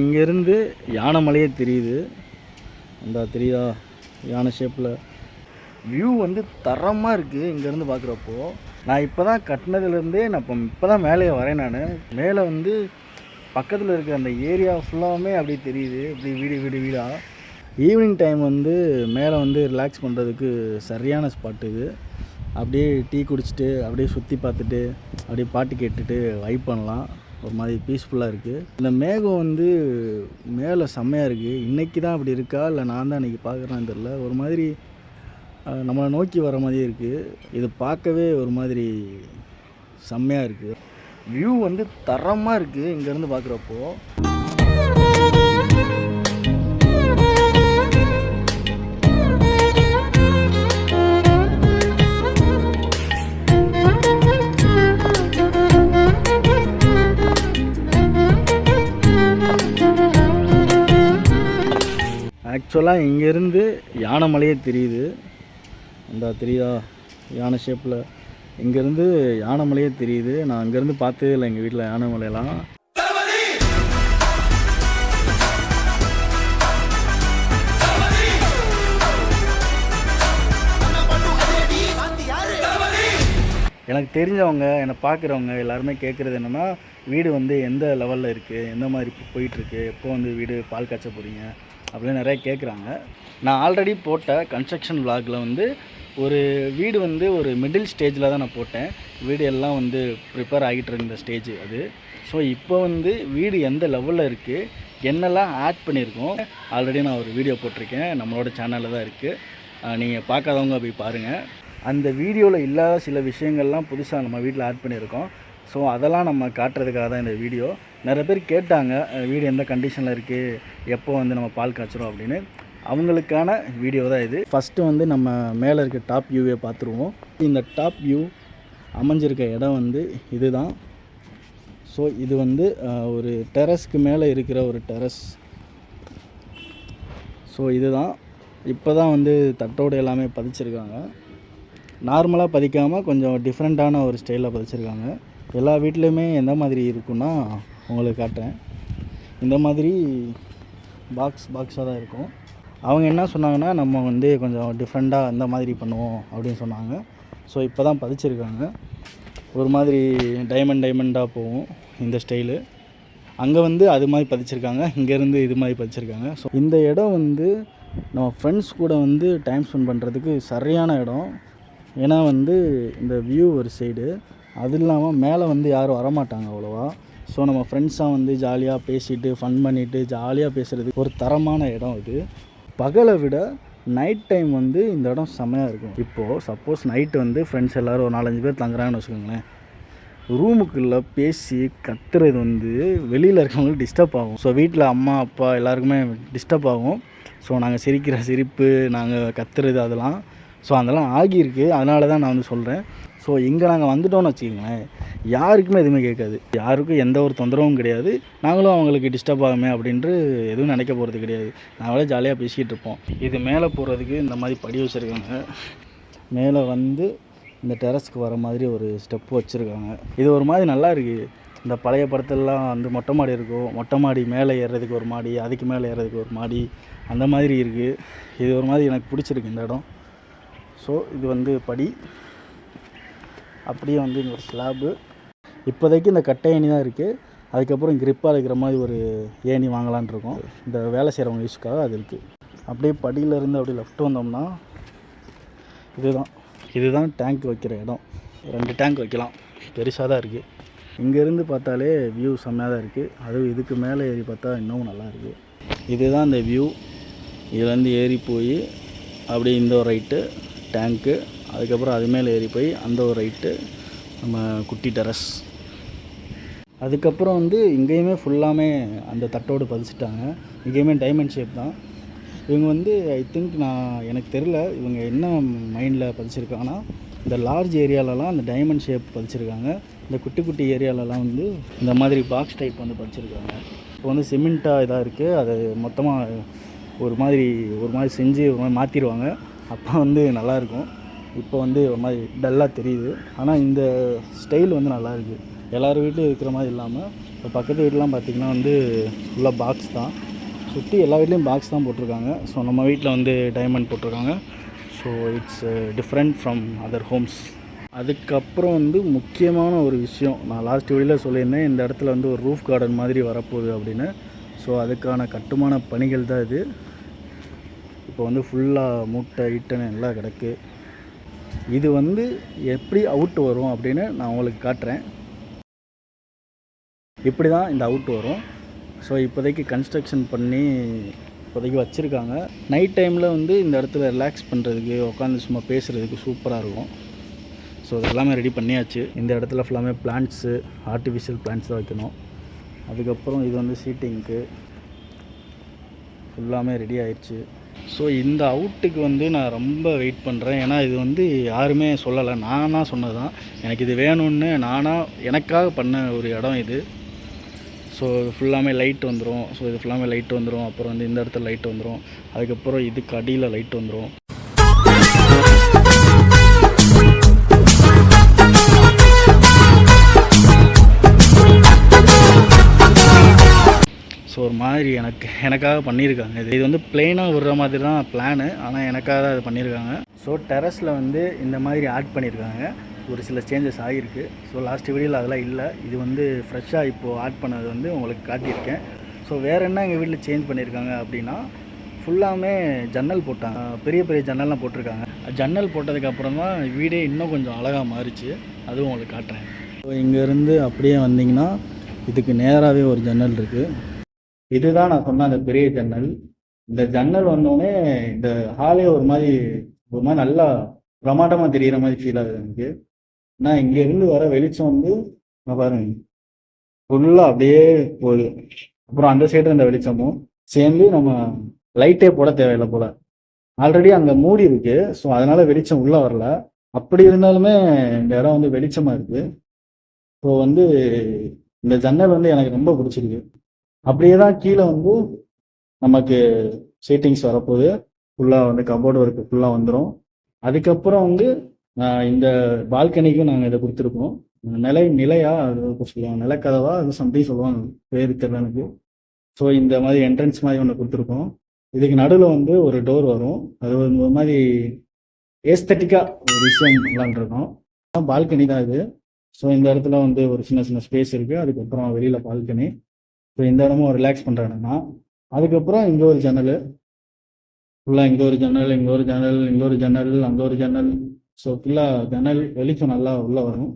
இங்கேருந்து யானை மலையே தெரியுது. அந்த தெரியுதா? யானை ஷேப்பில் வியூ வந்து தரமாக இருக்குது இங்கேருந்து பார்க்குறப்போ நான் இப்போ தான் கட்டினதுலேருந்தே நான் இப்போ இப்போ தான் மேலே வரேன் நான். மேலே வந்து பக்கத்தில் இருக்கிற அந்த ஏரியா ஃபுல்லாகவுமே அப்படியே தெரியுது. இப்படி வீடு வீடு வீடாக ஈவினிங் டைம் வந்து மேலே வந்து ரிலாக்ஸ் பண்ணுறதுக்கு சரியான ஸ்பாட் இது. அப்படியே டீ குடிச்சிட்டு அப்படியே சுற்றி பார்த்துட்டு அப்படியே பாட்டு கேட்டுட்டு வைப் பண்ணலாம். ஒரு மாதிரி பீஸ்ஃபுல்லாக இருக்குது இந்த மேகம் வந்து மேலே செம்மையாக இருக்குது இன்றைக்கி தான் அப்படி இருக்கா? இல்லை நான் தான் இன்றைக்கி பார்க்குறேன்னு தெரில ஒரு மாதிரி நம்மளை நோக்கி வர மாதிரி இருக்குது இது பார்க்கவே ஒரு மாதிரி செம்மையாக இருக்குது வியூ வந்து தரமாக இருக்குது இங்கேருந்து பார்க்குறப்போ. ஆக்சுவலாக இங்கேருந்து யானை மலையே தெரியுது. அந்த தெரியுதா? யானை ஷேப்பில் இங்கேருந்து யானை மலையே தெரியுது. நான் அங்கேருந்து பார்த்ததே இல்லை எங்கள் வீட்டில் யானை மலையெல்லாம். எனக்கு தெரிஞ்சவங்க என்னை பார்க்குறவங்க எல்லாருமே கேட்குறது என்னென்னா வீடு வந்து எந்த லெவலில் இருக்குது எந்த மாதிரி போயிட்டுருக்கு எப்போ வந்து வீடு பால் காய்ச்ச போகிறீங்க அப்படின்னு நிறைய கேட்குறாங்க நான் ஆல்ரெடி போட்ட கன்ஸ்ட்ரக்ஷன் விளாகில் வந்து ஒரு வீடு வந்து ஒரு மிடில் ஸ்டேஜில் தான் நான் போட்டேன். வீடு எல்லாம் வந்து ப்ரிப்பேர் ஆகிட்டு இருந்த ஸ்டேஜ் அது. ஸோ இப்போ வந்து வீடு எந்த லெவலில் இருக்குது என்னெல்லாம் ஆட் பண்ணியிருக்கோம்? ஆல்ரெடி நான் ஒரு வீடியோ போட்டிருக்கேன். நம்மளோட சேனலில் தான் இருக்குது நீங்கள் பார்க்காதவங்க போய் பாருங்கள் அந்த வீடியோவில் இல்லாத சில விஷயங்கள்லாம் புதுசாக நம்ம வீட்டில் ஆட் பண்ணியிருக்கோம். ஸோ அதெல்லாம் நம்ம காட்டுறதுக்காக தான் இந்த வீடியோ நிறைய பேர் கேட்டாங்க வீடு எந்த கண்டிஷனில் இருக்குது எப்போ வந்து நம்ம பால் காய்ச்சிரும் அப்படின்னு. அவங்களுக்கான வீடியோ தான் இது. ஃபஸ்ட்டு வந்து நம்ம மேலே இருக்க டாப் வியூவை பார்த்துருவோம். இந்த டாப் வியூ அமைஞ்சிருக்க இடம் வந்து இதுதான். ஸோ இது வந்து ஒரு டெரஸ்க்கு மேலே இருக்கிற ஒரு டெரஸ் ஸோ இதுதான். இப்போ தான் வந்து தட்டோடு எல்லாமே பதிச்சிருக்காங்க. நார்மலாக பதிக்காமல் கொஞ்சம் டிஃப்ரெண்ட்டான ஒரு ஸ்டைலில் பதிச்சிருக்காங்க. எல்லா வீட்லேயுமே எந்த மாதிரி இருக்குன்னா உங்களுக்கு காட்டுறேன். இந்த மாதிரி பாக்ஸ் பாக்ஸாக தான் இருக்கும். அவங்க என்ன சொன்னாங்கன்னா நம்ம வந்து கொஞ்சம் டிஃப்ரெண்ட்டாக இந்த மாதிரி பண்ணுவோம் அப்படின்னு சொன்னாங்க. ஸோ இப்போ தான் பதிச்சிருக்காங்க. ஒரு மாதிரி டைமண்ட் டைமண்டாக போகும் இந்த ஸ்டைலு அங்கே வந்து அது மாதிரி பதிச்சிருக்காங்க. இங்கேருந்து இது மாதிரி பதிச்சிருக்காங்க. ஸோ இந்த இடம் வந்து நம்ம ஃப்ரெண்ட்ஸ் கூட வந்து டைம் ஸ்பெண்ட் பண்ணுறதுக்கு சரியான இடம். ஏன்னா வந்து இந்த வியூ ஒரு சைடு அது இல்லாமல் மேலே வந்து யாரும் வரமாட்டாங்க அவ்வளோவா. ஸோ நம்ம ஃப்ரெண்ட்ஸாக வந்து ஜாலியாக பேசிட்டு ஃபன் பண்ணிவிட்டு ஜாலியாக பேசுகிறது ஒரு தரமான இடம் இது. பகலை விட நைட் டைம் வந்து இந்த இடம் செம்மையாக இருக்கும். இப்போது சப்போஸ் நைட்டு வந்து ஃப்ரெண்ட்ஸ் எல்லோரும் ஒரு நாலஞ்சு பேர் தங்குறாங்கன்னு வச்சுக்கோங்களேன். ரூமுக்குள்ளே பேசி கத்துறது வந்து வெளியில் இருக்கவங்களுக்கு டிஸ்டர்ப் ஆகும். ஸோ வீட்டில் அம்மா அப்பா எல்லாருக்குமே டிஸ்டர்ப் ஆகும். ஸோ நாங்கள் சிரிக்கிற சிரிப்பு நாங்கள் கத்துறது அதெல்லாம். ஸோ அதெல்லாம் ஆகியிருக்கு. அதனால தான் நான் வந்து சொல்கிறேன் ஸோ இங்கே நாங்கள் வந்துட்டோம்னு வச்சுக்கோங்களேன் யாருக்குமே எதுவுமே கேட்காது. யாருக்கும் எந்த ஒரு தொந்தரவும் கிடையாது. நாங்களும் அவங்களுக்கு டிஸ்டர்ப் ஆகுமே அப்படின்ட்டு எதுவும் நினைக்க போகிறது கிடையாது. நாங்களே ஜாலியாக பேசிக்கிட்டு இருப்போம். இது மேலே போகிறதுக்கு இந்த மாதிரி படி வச்சுருக்காங்க. மேலே வந்து இந்த டெரஸ்க்கு வர மாதிரி ஒரு ஸ்டெப் வச்சுருக்காங்க. இது ஒரு மாதிரி நல்லா இருக்குது இந்த பழைய படத்துலலாம் வந்து மொட்டை மாடி இருக்கும் மொட்டை மாடி மேலே ஏறுறதுக்கு ஒரு மாடி அதுக்கு மேலே ஏறுறதுக்கு ஒரு மாடி அந்த மாதிரி இருக்குது இது ஒரு மாதிரி எனக்கு பிடிச்சிருக்கு இந்த இடம். ஸோ இது வந்து படி. அப்படியே வந்து இந்த ஒரு ஸ்லாபு இப்போதைக்கு இந்த கட்டை ஏணி தான் இருக்குது அதுக்கப்புறம் கிரிப்பாக இருக்கிற மாதிரி ஒரு ஏணி வாங்கலான்னு இருக்கோம். இந்த வேலை செய்கிறவங்க யூஸ்க்காக அது இருக்குது அப்படியே படியிலேருந்து அப்படியே லெஃப்ட் வந்தோம்னா இதுதான். இதுதான் டேங்க் வைக்கிற இடம். ரெண்டு டேங்க் வைக்கலாம். பெருசாக தான் இருக்குது இங்கேருந்து பார்த்தாலே வியூ செம்மையாக தான் இருக்குது அதுவும் இதுக்கு மேலே ஏறி பார்த்தா இன்னும் நல்லா இருக்குது இதுதான் இந்த வியூ இதுலேருந்து ஏறி போய் அப்படியே இந்த ரைட்டு டேங்க்கு அதுக்கப்புறம் அது மேலே ஏறி போய் அந்த ஒரு ரைட்டு நம்ம குட்டி டெரஸ். அதுக்கப்புறம் வந்து இங்கேயுமே ஃபுல்லாமே அந்த தட்டோடு பதிச்சிட்டாங்க. இங்கேயுமே டைமண்ட் ஷேப் தான். இவங்க வந்து ஐ திங்க் நான் எனக்கு தெரில இவங்க என்ன மைண்டில் பதிச்சிருக்காங்கன்னா இந்த லார்ஜ் ஏரியாலலாம் அந்த டைமண்ட் ஷேப் பதிச்சிருக்காங்க. இந்த குட்டி குட்டி ஏரியாலலாம் வந்து இந்த மாதிரி பாக்ஸ் டைப் வந்து பதிச்சிருக்காங்க. இப்போ வந்து சிமெண்ட்டாக இதாக இருக்குது அதை மொத்தமாக ஒரு மாதிரி ஒரு மாதிரி செஞ்சு ஒரு மாதிரி மாற்றிடுவாங்க அப்போ வந்து நல்லாயிருக்கும் இப்போ வந்து ஒரு மாதிரி டல்லாக தெரியுது. ஆனால் இந்த ஸ்டைல் வந்து நல்லா இருக்குது எல்லார் வீட்லையும் இருக்கிற மாதிரி இல்லாமல் இப்போ பக்கத்து வீட்லாம் பார்த்திங்கன்னா வந்து ஃபுல்லாக பாக்ஸ் தான். சுற்றி எல்லா வீட்லேயும் பாக்ஸ் தான் போட்டிருக்காங்க. ஸோ நம்ம வீட்டில் வந்து டைமண்ட் போட்டிருக்காங்க. So it's different from other homes அதுக்கப்புறம் வந்து முக்கியமான ஒரு விஷயம். நான் லாஸ்ட் வீடியில் சொல்லியிருந்தேன் இந்த இடத்துல வந்து ஒரு ரூஃப் கார்டன் மாதிரி வரப்போகுது அப்படின்னு. ஸோ அதுக்கான கட்டுமான பணிகள் தான் இது. இப்போ வந்து ஃபுல்லாக மூட்டை ஈட்டன்னு எல்லாம் கிடக்கு. இது வந்து எப்படி அவுட் வரும் அப்படின்னு நான் உங்களுக்கு காட்டுறேன். இப்படி தான் இந்த அவுட் வரும். ஸோ இப்போதைக்கு கன்ஸ்ட்ரக்ஷன் பண்ணி இப்போதைக்கு வச்சுருக்காங்க. நைட் டைமில் வந்து இந்த இடத்துல ரிலாக்ஸ் பண்ணுறதுக்கு உட்காந்து சும்மா பேசுகிறதுக்கு சூப்பராக இருக்கும். ஸோ இது எல்லாமே ரெடி பண்ணியாச்சு. இந்த இடத்துல ஃபுல்லாமே பிளான்ட்ஸு ஆர்டிஃபிஷியல் பிளான்ட்ஸ் தான் வைக்கணும். அதுக்கப்புறம் இது வந்து சீட்டிங்க்கு ஃபுல்லாமே ரெடி ஆயிடுச்சு. ஸோ இந்த அவுட்டுக்கு வந்து நான் ரொம்ப வெயிட் பண்ணுறேன் ஏன்னா இது வந்து யாருமே சொல்லலை. நானாக சொன்னது தான் எனக்கு இது வேணும்னு நானாக எனக்காக பண்ண ஒரு இடம் இது. ஸோ இது ஃபுல்லாமே லைட் வந்துடும் ஸோ இது ஃபுல்லாமே லைட் வந்துடும் அப்புறம் வந்து இந்த இடத்துல லைட் வந்துடும் அதுக்கப்புறம் இதுக்கு அடியில் லைட் வந்துடும் ஒரு மாதிரி எனக்கு எனக்காக பண்ணியிருக்காங்க. இது இது வந்து பிளெயினாக விடுற மாதிரி தான் பிளானு ஆனால் எனக்காக தான் அது பண்ணியிருக்காங்க. ஸோ டெரஸில் வந்து இந்த மாதிரி ஆட் பண்ணியிருக்காங்க. ஒரு சில சேஞ்சஸ் ஆகியிருக்கு. ஸோ லாஸ்ட் வீடியோவில் அதெல்லாம் இல்லை. இது வந்து ஃப்ரெஷ்ஷாக இப்போது ஆட் பண்ணது வந்து உங்களுக்கு காட்டியிருக்கேன். ஸோ வேறு என்ன எங்கள் வீட்டில் சேஞ்ச் பண்ணியிருக்காங்க அப்படின்னா ஃபுல்லாமே ஜன்னல் போட்டாங்க. பெரிய பெரிய ஜன்னல்லாம் போட்டிருக்காங்க. ஜன்னல் போட்டதுக்கப்புறம் தான் வீடே இன்னும் கொஞ்சம் அழகாக மாறிச்சு. அதுவும் உங்களுக்கு காட்டுறேன். ஸோ இங்கேருந்து அப்படியே வந்தீங்கன்னா இதுக்கு நேராகவே ஒரு ஜன்னல் இருக்குது இதுதான் நான் சொன்ன அந்த பெரிய ஜன்னல். இந்த ஜன்னல் வந்தோடனே இந்த ஹாலே ஒரு மாதிரி ஒரு மாதிரி நல்லா பிரமாண்டமாக தெரிகிற மாதிரி ஃபீல் ஆகுது எனக்கு. நான் இங்க இருந்து வர வெளிச்சம் வந்து பாருங்க. ஃபுல்லாக அப்படியே போகுது. அப்புறம் அந்த சைடு இந்த வெளிச்சமும் சேர்ந்து நம்ம லைட்டே போட தேவையில்லை போல. ஆல்ரெடி அங்கே மூடி இருக்கு. ஸோ அதனால வெளிச்சம் உள்ள வரல. அப்படி இருந்தாலுமே இந்த இடம் வந்து வெளிச்சமா இருக்கு. ஸோ வந்து இந்த ஜன்னல் வந்து எனக்கு ரொம்ப பிடிச்சிருக்கு. அப்படியே தான் கீழே வந்து நமக்கு சீட்டிங்ஸ் வரப்போகுது. ஃபுல்லாக வந்து கபோர்டு ஒர்க்கு ஃபுல்லாக வந்துடும் அதுக்கப்புறம் வந்து இந்த பால்கனிக்கும் நாங்கள் இதை கொடுத்துருக்கோம். நிலை நிலையா அது சொல்லுவாங்க நிலக்கதவா அது சம்திங் சொல்லுவாங்க. பேர் தெரியல எனக்கு. ஸோ இந்த மாதிரி என்ட்ரன்ஸ் மாதிரி ஒன்று கொடுத்துருக்கோம். இதுக்கு நடுவில் வந்து ஒரு டோர் வரும். அது ஒரு ஒரு மாதிரி ஏஸ்தட்டிக்காக ஒரு விஷயம் விளாண்டுருக்கோம் பால்கனி தான் இது. ஸோ இந்த இடத்துல வந்து ஒரு சின்ன சின்ன ஸ்பேஸ் இருக்குது அதுக்கப்புறம் வெளியில் பால்கனி. ஸோ இந்த இடமும் ரிலாக்ஸ் பண்ணுற இடம் தான். அதுக்கப்புறம் இங்கே ஒரு ஜன்னல் ஃபுல்லாக இங்கே ஒரு ஜன்னல் இங்கே ஒரு ஜன்னல் இங்கே ஒரு ஜன்னல் அங்கே ஒரு ஜன்னல் ஸோ ஃபுல்லாக ஜன்னல் வெளிச்சம் நல்லா உள்ளே வரும்.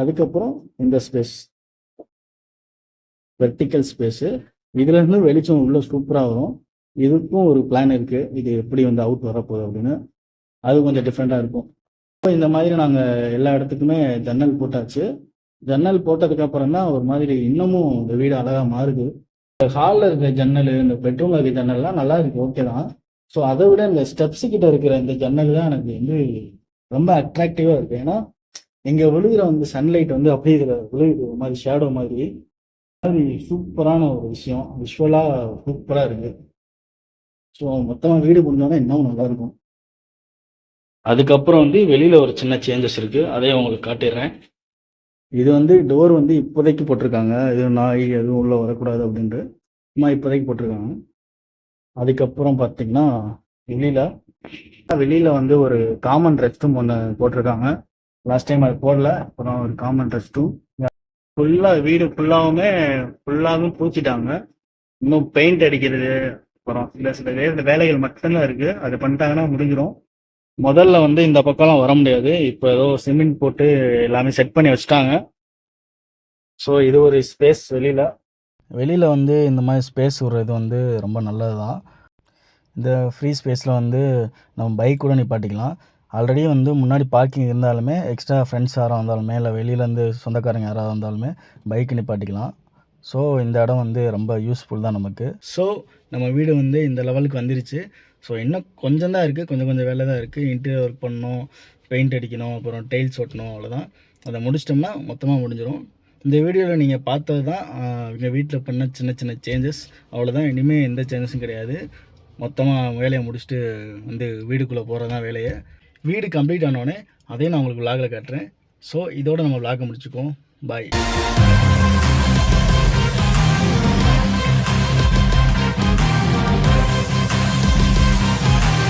அதுக்கப்புறம் இந்த ஸ்பேஸ் வெர்டிக்கல் ஸ்பேஸு இதுலேருந்து வெளிச்சம் உள்ளே சூப்பராக வரும். இதுக்கும் ஒரு பிளான் இருக்குது இது எப்படி வந்து அவுட் வரப்போகுது அப்படின்னு. அது கொஞ்சம் டிஃப்ரெண்ட்டாக இருக்கும். இப்போ இந்த மாதிரி நாங்கள் எல்லா இடத்துக்குமே ஜன்னல் போட்டாச்சு. ஜன்னல் போட்டதுக்கு அப்புறம் தான் ஒரு மாதிரி இன்னமும் இந்த வீடு அழகாக மாறுது. இந்த ஹாலில் இருக்க ஜன்னல் இந்த பெட்ரூம்ல இருக்க ஜன்னல்லாம் நல்லா இருக்கு ஓகே தான். ஸோ அதை விட இந்த ஸ்டெப்ஸ் கிட்ட இருக்கிற இந்த ஜன்னல் தான் எனக்கு வந்து ரொம்ப அட்ராக்டிவாக இருக்கு. ஏன்னா இங்கே விழுகிற வந்து சன்லைட் வந்து அப்படியே இதில் விழுகுது ஒரு மாதிரி ஷேடோ மாதிரி. மாதிரி சூப்பரான ஒரு விஷயம். விஷுவலாக சூப்பராக இருக்கு. ஸோ மொத்தமாக வீடு முடிஞ்சோன்னா இன்னும் நல்லா இருக்கும். அதுக்கப்புறம் வந்து வெளியில் ஒரு சின்ன சேஞ்சஸ் இருக்குது அதையும் உங்களுக்கு காட்டிடுறேன். இது வந்து டோர் வந்து இப்போதைக்கு போட்டிருக்காங்க. இது நாய் எதுவும் உள்ளே வரக்கூடாது அப்படின்ட்டு சும்மா இப்போதைக்கு போட்டிருக்காங்க. அதுக்கப்புறம் பார்த்தீங்கன்னா வெளியில் வெளியில் வந்து ஒரு காமன் ரெஸ்ட் ரூம் ஒன்று போட்டிருக்காங்க. லாஸ்ட் டைம் அது போடல. அப்புறம் ஒரு காமன் ரெஸ்ட் ரூம் ஃபுல்லாக வீடு ஃபுல்லாகவுமே ஃபுல்லாகவும் பூச்சிட்டாங்க இன்னும் பெயிண்ட் அடிக்கிறது. அப்புறம் சில சில வேலைகள் மட்டும்தான் இருக்குது அதை பண்ணிட்டாங்கன்னா முடிஞ்சிடும் முதல்ல வந்து இந்த பக்கம்லாம் வர முடியாது. இப்போ ஏதோ சிமெண்ட் போட்டு எல்லாமே செட் பண்ணி வச்சுட்டாங்க. ஸோ இது ஒரு ஸ்பேஸ் வெளியில். வெளியில் வந்து இந்த மாதிரி ஸ்பேஸ் விடுறது வந்து ரொம்ப நல்லது தான் இந்த ஃப்ரீ ஸ்பேஸில் வந்து நம்ம பைக் கூட நிப்பாட்டிக்கலாம். ஆல்ரெடி வந்து முன்னாடி பார்க்கிங் இருந்தாலுமே எக்ஸ்ட்ரா ஃப்ரெண்ட்ஸ் யாராக வந்தாலுமே இல்லை வெளியிலேருந்து சொந்தக்காரங்க யாராவது வந்தாலுமே பைக் நிப்பாட்டிக்கலாம். ஸோ இந்த இடம் வந்து ரொம்ப யூஸ்ஃபுல் தான் நமக்கு. ஸோ நம்ம வீடு வந்து இந்த லெவலுக்கு வந்துருச்சு. ஸோ இன்னும் கொஞ்சம் தான் இருக்குது கொஞ்சம் கொஞ்சம் வேலை தான் இருக்குது இன்டீரியர் ஒர்க் பண்ணணும் பெயிண்ட் அடிக்கணும் அப்புறம் டைல்ஸ் ஒட்டணும் அவ்வளோதான் அதை முடிச்சிட்டோம்னா மொத்தமாக முடிஞ்சிடும் இந்த வீடியோவில் நீங்கள் பார்த்தது தான் எங்கள் வீட்டில் பண்ண சின்ன சின்ன சேஞ்சஸ் அவ்வளோதான் இனிமேல் எந்த சேஞ்சஸும் கிடையாது. மொத்தமாக வேலையை முடிச்சுட்டு வந்து வீடுக்குள்ளே போகிறது தான் வேலையை. வீடு கம்ப்ளீட் ஆனோடனே அதையும் நான் உங்களுக்கு விலாகில் காட்டுறேன். ஸோ இதோட நம்ம விலாக முடிச்சுக்குவோம். பாய்